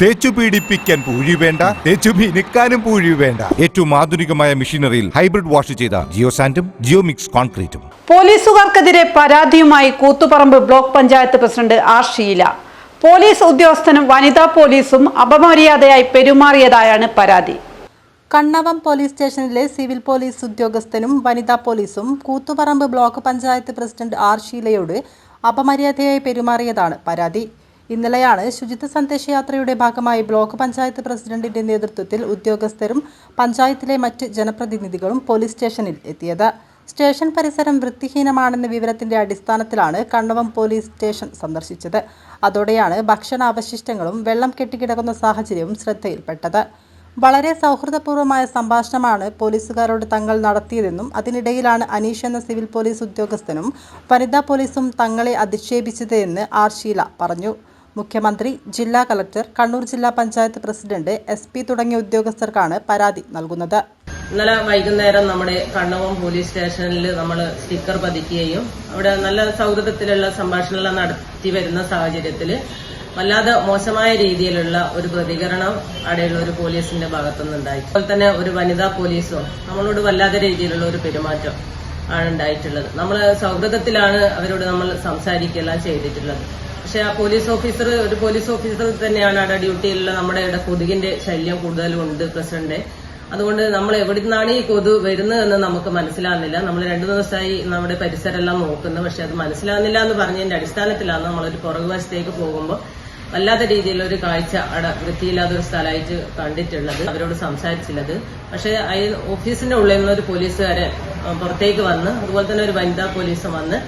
തേച്ചു പീഡിപ്പിക്കാൻ പൂഴി വേണ്ട തേച്ചു മിനുക്കാനും പൂഴി വേണ്ട. ഏറ്റവും ആധുനികമായ മെഷീനറിയിൽ ഹൈബ്രിഡ് വാഷ് ചെയ്ത ജിയോ സാൻഡും ജിയോ മിക്സ് കോൺക്രീറ്റും. പോലീസുകാർക്കെതിരെ പരാതിയുമായി Koothuparamba block panchayat president R Sheela. Police ഉദ്യോഗസ്ഥനും വനിതാ പോലീസും അപമര്യാദയായി പെരുമാറിയതായാണ് പരാതി. കണ്ണവം പോലീസ് സ്റ്റേഷനിലെ സിവിൽ പോലീസ് ഉദ്യോഗസ്ഥനും വനിതാ പോലീസും Koothuparamba block panchayat president R ഷീലയോട് അപമര്യാദയായി പെരുമാറിയതാണ് പരാതി. ഇന്നലെയാണ് ശുചിത്വ സന്ദേശയാത്രയുടെ ഭാഗമായി ബ്ലോക്ക് പഞ്ചായത്ത് പ്രസിഡന്റിന്റെ നേതൃത്വത്തിൽ ഉദ്യോഗസ്ഥരും പഞ്ചായത്തിലെ മറ്റ് ജനപ്രതിനിധികളും പോലീസ് സ്റ്റേഷനിൽ എത്തിയത്. സ്റ്റേഷൻ പരിസരം വൃത്തിഹീനമാണെന്ന വിവരത്തിന്റെ അടിസ്ഥാനത്തിലാണ് കണ്ണവം പോലീസ് സ്റ്റേഷൻ സന്ദർശിച്ചത്. അതോടെയാണ് ഭക്ഷണാവശിഷ്ടങ്ങളും വെള്ളം കെട്ടിക്കിടക്കുന്ന സാഹചര്യവും ശ്രദ്ധയിൽപ്പെട്ടത്. വളരെ സൗഹൃദപൂർവമായ സംഭാഷണമാണ് പോലീസുകാരോട് തങ്ങൾ നടത്തിയതെന്നും അതിനിടയിലാണ് അനീഷ് എന്ന സിവിൽ പോലീസ് ഉദ്യോഗസ്ഥനും വനിതാ പോലീസും തങ്ങളെ അധിക്ഷേപിച്ചത് എന്ന് ആർ ഷീല പറഞ്ഞു. മുഖ്യമന്ത്രി ജില്ലാ കളക്ടർ കണ്ണൂർ ജില്ലാ പഞ്ചായത്ത് പ്രസിഡന്റ് എസ് പി തുടങ്ങിയ ഉദ്യോഗസ്ഥർക്കാണ് പരാതി നൽകുന്നത്. ഇന്നലെ വൈകുന്നേരം നമ്മുടെ കണ്ണവം പോലീസ് സ്റ്റേഷനിൽ നമ്മൾ സ്റ്റിക്കർ പതിക്കുകയും അവിടെ നല്ല സൗഹൃദത്തിലുള്ള സംഭാഷണമെല്ലാം നടത്തി വരുന്ന സാഹചര്യത്തിൽ വല്ലാതെ മോശമായ രീതിയിലുള്ള ഒരു പ്രതികരണം അവിടെയുള്ള ഒരു പോലീസിന്റെ ഭാഗത്തുനിന്നുണ്ടായി അതുപോലെ തന്നെ ഒരു വനിതാ പോലീസും നമ്മളോട് വല്ലാതെ രീതിയിലുള്ള ഒരു പെരുമാറ്റം ആണ് ഉണ്ടായിട്ടുള്ളത്. നമ്മൾ സൗഹൃദത്തിലാണ് അവരോട് നമ്മൾ സംസാരിക്കുകയെല്ലാം ചെയ്തിട്ടുള്ളത്. പക്ഷെ ആ പോലീസ് ഓഫീസർ ഒരു പോലീസ് ഓഫീസർ തന്നെയാണ് അവിടെ ഡ്യൂട്ടിയിലുള്ള നമ്മുടെ ഇവിടെ കൊതുകിന്റെ ശല്യം കൂടുതലും ഉണ്ട് പ്രസിഡന്റ്. അതുകൊണ്ട് നമ്മൾ എവിടെ നിന്നാണ് ഈ കൊതു വരുന്നത് എന്ന് നമുക്ക് മനസ്സിലാകുന്നില്ല നമ്മൾ രണ്ടു ദിവസമായി നമ്മുടെ പരിസരമെല്ലാം നോക്കുന്നു. പക്ഷെ അത് മനസ്സിലാകുന്നില്ല എന്ന് പറഞ്ഞതിന്റെ അടിസ്ഥാനത്തിലാണ് നമ്മളൊരു പുറകു വശത്തേക്ക് പോകുമ്പോൾ വല്ലാത്ത രീതിയിലൊരു കാഴ്ച അവിടെ വൃത്തിയില്ലാത്ത ഒരു സ്ഥലമായിട്ട് കണ്ടിട്ടുള്ളത് അവരോട് സംസാരിച്ചുള്ളത് പക്ഷെ അയ ഓഫീസിന്റെ ഉള്ളിൽ നിന്ന് ഒരു പോലീസുകാരെ പുറത്തേക്ക് വന്ന് അതുപോലെ തന്നെ ഒരു വനിതാ പോലീസും വന്ന്